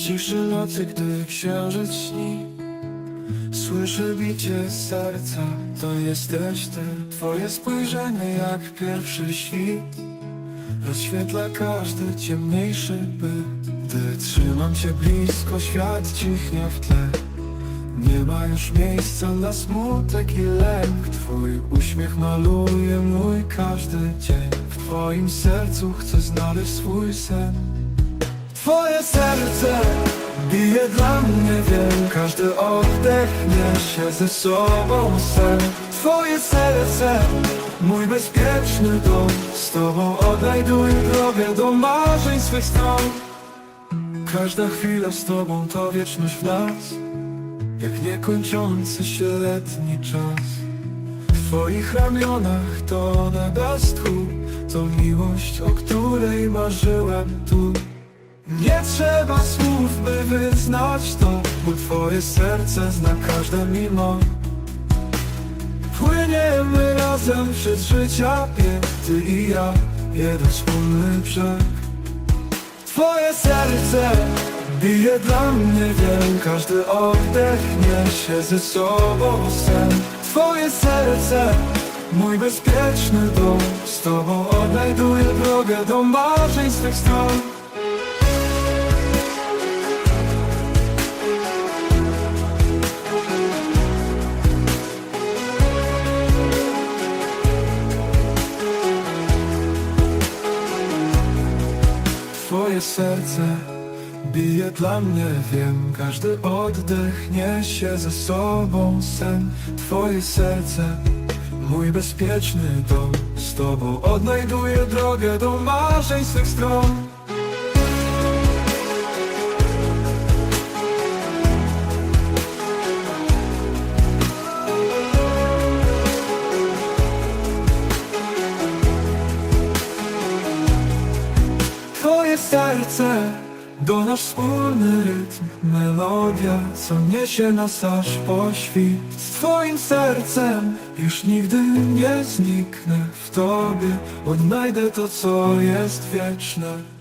ciszy nocy, gdy księżyc śni. Słyszę bicie serca, to jesteś ty. Twoje spojrzenie jak pierwszy świt. Rozświetla każdy ciemniejszy byt. Gdy trzymam cię blisko, świat cichnie w tle. Nie ma już miejsca na smutek i lęk. Twój uśmiech maluje mój każdy dzień. W twoim sercu chcę znaleźć swój sen Twoje serce bije dla mnie wiem Każdy oddech niesie ze sobą sen Twoje serce, mój bezpieczny dom Z tobą odnajduję drogę do marzeń swych stron. Każda chwila z tobą to wieczność w nas Jak niekończący się letni czas. W twoich ramionach to nadastku To miłość, o której marzyłem tu Trzeba słów, by wyznać to Bo twoje serce zna każde mimo. Płyniemy razem przez życia Ty i ja, jeden wspólny brzeg. Twoje serce bije dla mnie wiem Każdy oddech niesie ze sobą sen. Twoje serce, mój bezpieczny dom Z tobą odnajduję drogę do marzeń swych stron Twoje serce bije dla mnie, wiem Każdy oddech niesie ze sobą sen. Twoje serce, mój bezpieczny dom Z Tobą odnajduję drogę do marzeń swych stron serce do nasz wspólny rytm. Melodia, co niesie nas aż po świt. Z Twoim sercem już nigdy nie zniknę. W Tobie odnajdę to, co jest wieczne